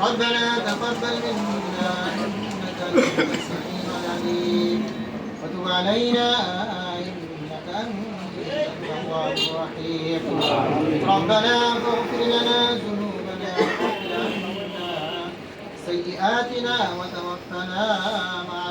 ربنا تقبل منا إنك أنت السميع العليم وتب علينا إنك أنت التواب الرحيم ربنا فاغفر لنا ذنوبنا وكفر عنا سيئاتنا وتوفنا مع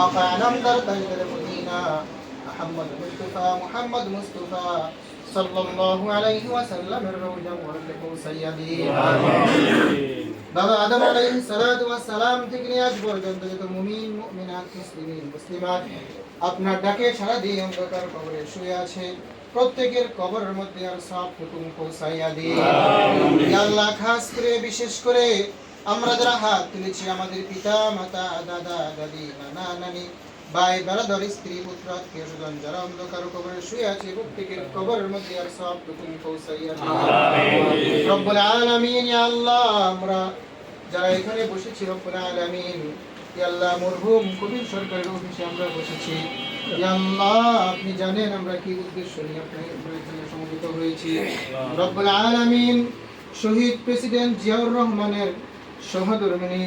আকা আনন্দার তাইদের মদিনা محمد مصطفى محمد مصطفى صلى الله عليه وسلم الروجا ورده سيدي বাবা আদম আলাইহিস সালাতু ওয়াস সালাম থেকে নিয়ে আজ পর্যন্ত যত মুমিন মুমিনাত মুসলিমিন মুসলিমাত আপনার ডাকে সারা দিয়ে অন্ধকার কবরে শুয়ে আছে প্রত্যেকের কবরের মধ্যে আর সব হুকুম পৌঁছাইয়া দিয়ে ইয়া আল্লাহ খাস করে বিশেষ করে আমরা যারা হাত তুলেছি আমাদের পিতা মাতা দাদা দাদি নানা নানি ভাই বেড়াদর স্ত্রী পুত্র আত্মীয় স্বজন যারা অন্ধকার কবরে শুয়ে আছে প্রত্যেকের কবরের মধ্যে আর সব হুকুম পৌঁছাইয়া রব্বুল আলামিন ইয়া আল্লাহ আমরা যারা এখানে বসেছি রব্বুল আলামিন ইয়া আল্লাহ মরহুম কবির সরকারের অফিসে আমরা বসেছি। ইয়া আল্লাহ আপনি জানেন আমরা কি উদ্দেশ্য নিয়ে আপনি আমরা এখানে সমবেত হয়েছি। রব্বুল আলামিন শহীদ প্রেসিডেন্ট জিয়াউর রহমানের সহধর্মিনী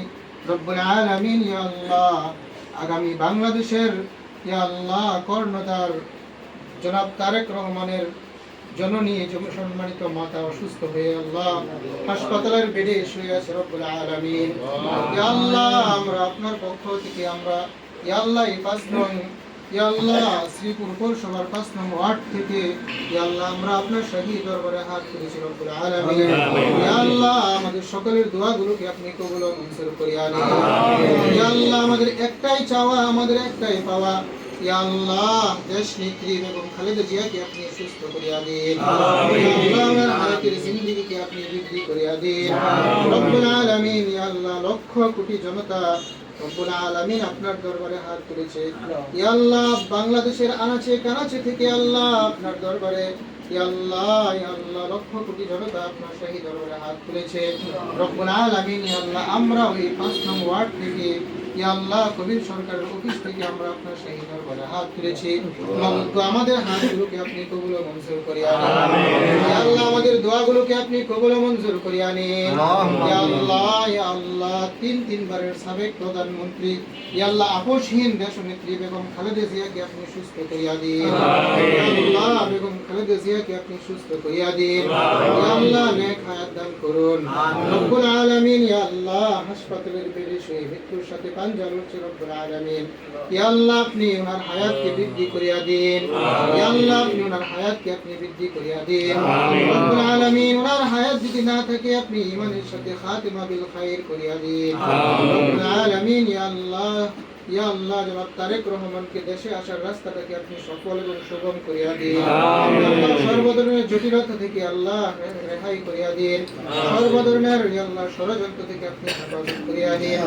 রব্বুল আলামিন আল্লাহ। আগামী বাংলাদেশের ইয়া আল্লাহ কর্ণধার জনাব তারেক রহমানের জননী জন- সম্মানিত মাতা অসুস্থ হয়ে আল্লাহ হাসপাতালের বেডে শুয়ে আছে রব্বুল আলামিন। আল্লাহ আমরা আপনার পক্ষ থেকে আমরা আল্লাহ পাঁচ নং আল্লাহ শ্রীপুর পৌরসভার পাঁচ নং ওয়ার্ড থেকে আল্লাহ আমরা আপনার শাহী দরবারে হাত তুলেছি রব্বুল আলামিন। সকলের দোয়াগুলোকে আপনি কবুল ও মঞ্জুর করিয়া নিন। ইয়া আল্লাহ আমাদের একটাই চাওয়া আমাদের একটাই পাওয়া। ইয়া আল্লাহ দেশ নেত্রী এবং খালেদা জিয়াকে আপনি সুস্থ করিয়া দিন। ইয়া আল্লাহ আমার হায়াতের জিন্দেগিকে আপনি বৃদ্ধি করিয়া দিন। রব্বুল আলামিন ইয়া আল্লাহ লক্ষ কোটি জনতা রব্বুল আলামিন আপনার দরবারে হাত তুলেছে। ইয়া আল্লাহ বাংলাদেশের আনাচে কানাচে থেকে আল্লাহ আপনার দরবারে আল্লাহ আল্লাহ লক্ষ কোটি জনতা আপনার শাহী দরবারে হাত তুলেছে। রব্বুল আলামিন আল্লাহ আমরা ওই পাঁচ নং ওয়ার্ড থেকে আল্লাহ কবির সরকারের অফিস থেকে আমরা আপনার দরবারে হাত তুলেছি। আমাদের হাতগুলোকে আপনি কবুল ও মঞ্জুর করিয়া আল্লাহ আমাদের দোয়াগুলোকে আপনি কবুল মঞ্জুর করিয়া নিন আল্লাহ আল্লাহ তিন তিনবারের সাবেক প্রধানমন্ত্রী। আল্লাহ আপোষহীন দেশনেত্রী বেগম খালেদা জিয়াকে আপনি সুস্থ করিয়া দিন। আল্লাহ বেগম খালেদা জিয়াকে আপনি সুস্থ করিয়া দিন। আল্লাহ নেক হায়াত দান করুন। রব্বুল আলামিন ইয়া আল্লাহ হাসপাতালের বেডে শুয়ে মৃত্যুর সাথে পাঞ্জা লড়ছে রব্বুল আলামিন। ইয়া আল্লাহ আপনি ওনার হায়াতকে বৃদ্ধি করিয়া দিন। ইয়া আল্লাহ আপনি ওনার হায়াতকে আপনি বৃদ্ধি করিয়া দিন। রব্বুল আলামিন ওনার হায়াত যদি না থাকে আপনি ইমানের সাথে খাতিমা বিল খাইর করিয়া দিন। আলামিন ইয়া আল্লাহ ইয়া আল্লাহ জনাব তারেক রহমানকে দেশে আসার রাস্তাটাকে আপনি সফল এবং সুগম করিয়া দিন। আল্লাহ সর্ব জটিলতা থেকে আল্লাহ রেহাই করিয়া দিন। সর্ব ধরনের ইয়া আল্লাহ ষড়যন্ত্র থেকে আপনি হেফাজত করিয়া দিন।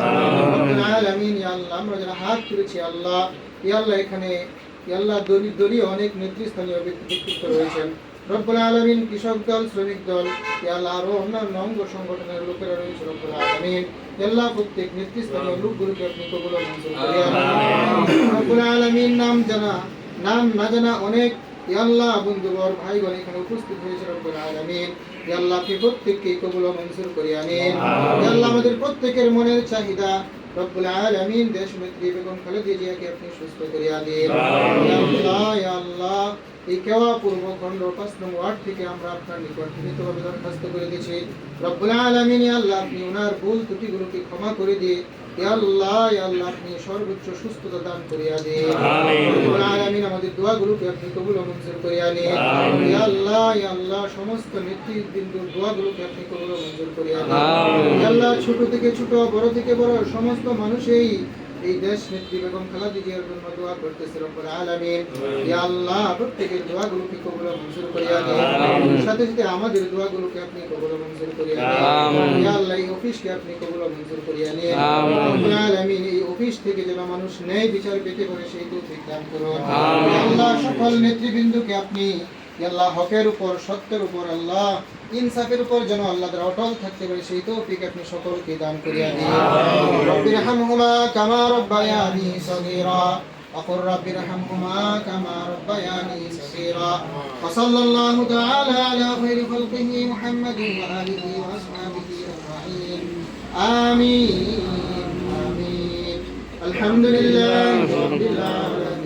আলামিন ইয়া আল্লাহ আমরা যারা হাত তুলেছি আল্লাহ ইয়া আল্লাহ এখানে আল্লাহ দলীয় অনেক নেতৃস্থানীয় ব্যক্তি ব্যক্তিত্ব রয়েছেন। রব্বুল আলামিন কৃষক দল শ্রমিক দল আল্লাহ আরও অন্যান্য অঙ্গ সংগঠনের লোকেরা রয়েছে রব্বুল আলামিন। আল্লাহ প্রত্যেক নেতৃস্থানীয় লোকগুলোকে আপনি কবুল রব্বুল আলামিন নাম জানা নাম না জানা অনেক আল্লাহ বন্ধুবর ভাইগণ এখানে উপস্থিত হয়েছে রব্বুল আলামিন। আল্লাহ আপনি প্রত্যেককে কবুল মঞ্জুর আল্লাহ আমাদের প্রত্যেকের মনের চাহিদা। রব্বুল আলামিন দেশ নেত্রী বেগম খালেদা জিয়াকে আপনি সুস্থ করিয়া দিন। আল্লাহ আল্লাহ এই কেওয়া পূর্ব খণ্ড পাঁচ নং ওয়ার্ড থেকে আমরা আপনার নিকট বিনীতভাবে দরখাস্ত করে দিয়েছি রব্বুল আলামিন আল্লাহ আপনি ওনার ভুল ত্রুটিগুলোকে ক্ষমা করে দিয়ে আল্লাহ আল্লাহ আপনি সর্বোচ্চ সুস্থতা দান করিয়া দিন। রব্বুল আমাদের দোয়াগুলোকে আপনি কবুল ও মঞ্জুর করিয়া নিন। আল্লাহ আল্লাহ সমস্ত নেতৃবৃন্দর দোয়াগুলোকে আপনি কবুল মঞ্জুর করিয়া আল্লাহ ছোট থেকে ছোট বড় থেকে বড় সমস্ত মানুষই এই দেশ নেত্রী বেগম খালেদা জিয়ার জন্য দোয়া করতেছি রব্বুল আলামিন। ইয়া আল্লাহ প্রত্যেকের দোয়াগুলোকে কবুল ও মঞ্জুর করিয়া দিন। সাথে সাথে আমাদের দোয়াগুলোকে আপনি কবুল ও মঞ্জুর করিয়া দিন। ইয়া আল্লাহ এই অফিসকে আপনি কবুল ও মঞ্জুর করিয়া নিন রব্বুল আলামিন এই অফিস থেকে যেন মানুষ ন্যায় বিচার পেতে পারে সেই তৌফিক দান করুন। আল্লাহ সকল নেতৃবৃন্দকে আপনি আল্লাহ হকের উপর সত্যের উপর আল্লাহ ইনসাফের উপর যেন আল্লাহ অটল থাকতে পারে সেই তৌফিক আপনি সকলকে দান করিয়া দিন। ارحمهما كما ربياني صغيرا. وقل رب ارحمهما كما ربياني صغيرا. وصلى الله تعالى على خير خلقه محمد وآله وأصحابه أجمعين. آمين. آمين. الحمد لله رب العالمين.